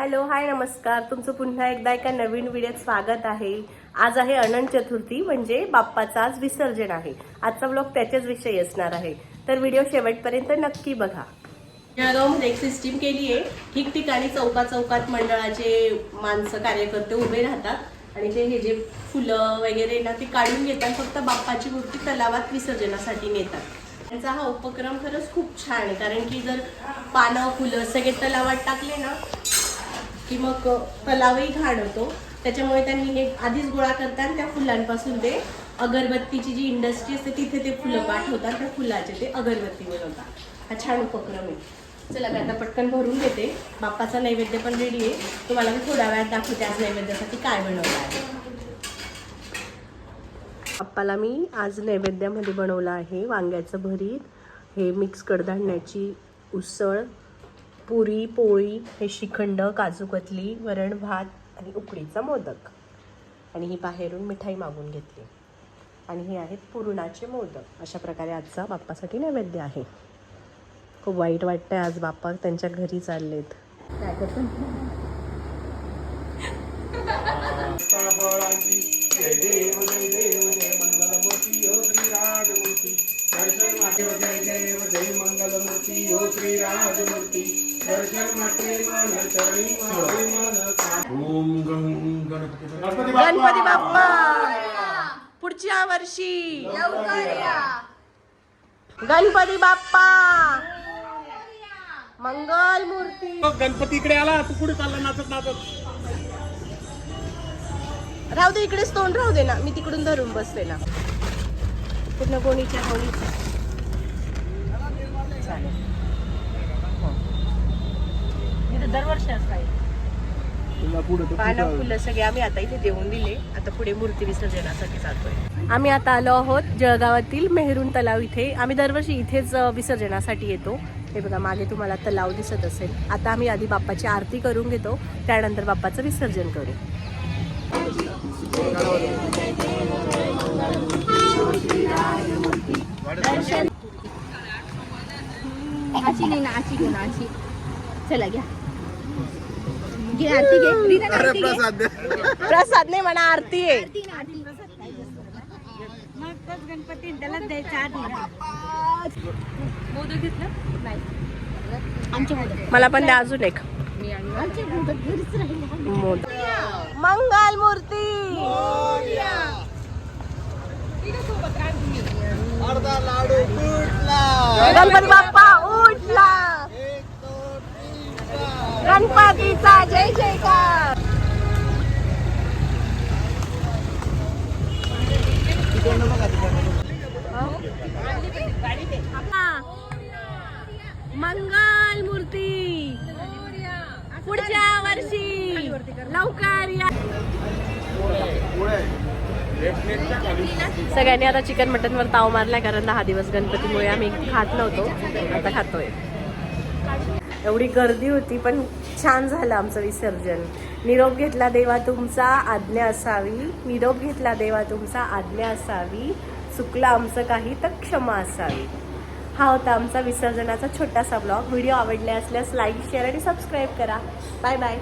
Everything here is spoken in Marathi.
हॅलो हाय नमस्कार. तुमचं पुन्हा एकदा एका नवीन व्हिडिओत स्वागत आहे. आज आहे अनंत चतुर्थी म्हणजे बाप्पाचं आज विसर्जन आहे. आजचा ब्लॉग त्याच्याच विषयी असणार आहे. तर व्हिडिओ शेवटपर्यंत नक्की बघा. जळगावमध्ये एक सिस्टीम केली आहे. ठिकठिकाणी चौका चौकात मंडळाचे माणसं कार्यकर्ते उभे राहतात. आणि ते हे जे फुलं वगैरे ना ते काढून घेतात. फक्त बाप्पाची मूर्ती तलावात विसर्जनासाठी नेतात. त्यांचा हा उपक्रम खरंच खूप छान आहे. कारण की जर पानं फुलं सगळे तलावात टाकले ना की मग तलावही घाण होतो त्याच्यामुळे त्यांनी हे आधीच गोळा करतात आणि त्या फुलांपासून ते अगरबत्तीची जी इंडस्ट्री असते तिथे ते फुलं पाठवतात त्या फुलाचे ते अगरबत्ती बनवतात. हा छान उपक्रम आहे. चला मी आता पटकन भरून घेते. बाप्पाचा नैवेद्य पण रेडी आहे. तुम्हाला मी थोड्या वेळात दाखवते आज नैवेद्यासाठी काय बनवलं आहे. बाप्पाला मी आज नैवेद्यामध्ये बनवलं आहे वांग्याचं भरीत. हे मिक्स कडधान्याची उसळ पुरी पोळी हे श्रीखंड काजू कतली वरण भात आणि उकडीचा मोदक. आणि ही बाहेरून मिठाई मागून घेतली. आणि हे आहेत पुरणाचे मोदक. अशा प्रकारे आजचा बाप्पासाठी नैवेद्य आहे. खूप वाईट वाटतं आज बाप्पा त्यांच्या घरी चाललेत. काय करतो जय जय जय मंगलमूर्ती हो श्री राजमूर्ती ओम गणपती बाप्पा. पुढच्या वर्षी. गणपती बाप्पा. मंगल मूर्ती गणपती इकडे आला तू कुठे चालला नाचत नाचत. राहू दे इकडेच तोंड राहू दे ना. मी तिकडून धरून बसते ना. पूर्ण गोणीच्या गोणीचं चालेल. दरवर्षी पानं फुलं सगळे आम्ही आता इथे देऊन दिले. आता पुढे मूर्ती विसर्जनासाठी जातोय. आम्ही आता आलो आहोत जळगावातील मेहरून तलाव इथे. आम्ही दरवर्षी इथेच अ, विसर्जनासाठी येतो. हे बघा मागे तुम्हाला तलाव दिसत असेल. आता आम्ही आधी बाप्पाची आरती करून घेतो. त्यानंतर बाप्पाचं विसर्जन करू. आची नाही ना आची घे ना आची चला घ्या. घे आरती घे. रीना आरती घे. प्रसाद नाही म्हणा आरती आहे. आरती ना आरती मोदक घेतलं? नाही. आमचे मोदक. मला पण द्या अजून एक. आमचे मोदक घरीच राहिले. मोदक. मंगल मूर्ती. गणपती बाप्पा. जय जयकार मंगल मूर्ती पुढच्या वर्षी. लवकर या. सगळ्यांनी आता चिकन मटन वर ताव मारलाय कारण दहा दिवस गणपतीमुळे आम्ही खात नव्हतो. आता खातोय. एवढी गर्दी होती पण छान झालं आमचं विसर्जन. निरोप घेतला देवा तुमचा आज्ञा असावी. निरोप घेतला देवा तुमचा आज्ञा असावी. चुकलं आमचं काही तर क्षमा असावी. हा होता आमचा विसर्जनाचा छोटासा ब्लॉग व्हिडिओ आवडले असल्यास लाईक शेअर आणि सबस्क्राईब करा. Bye bye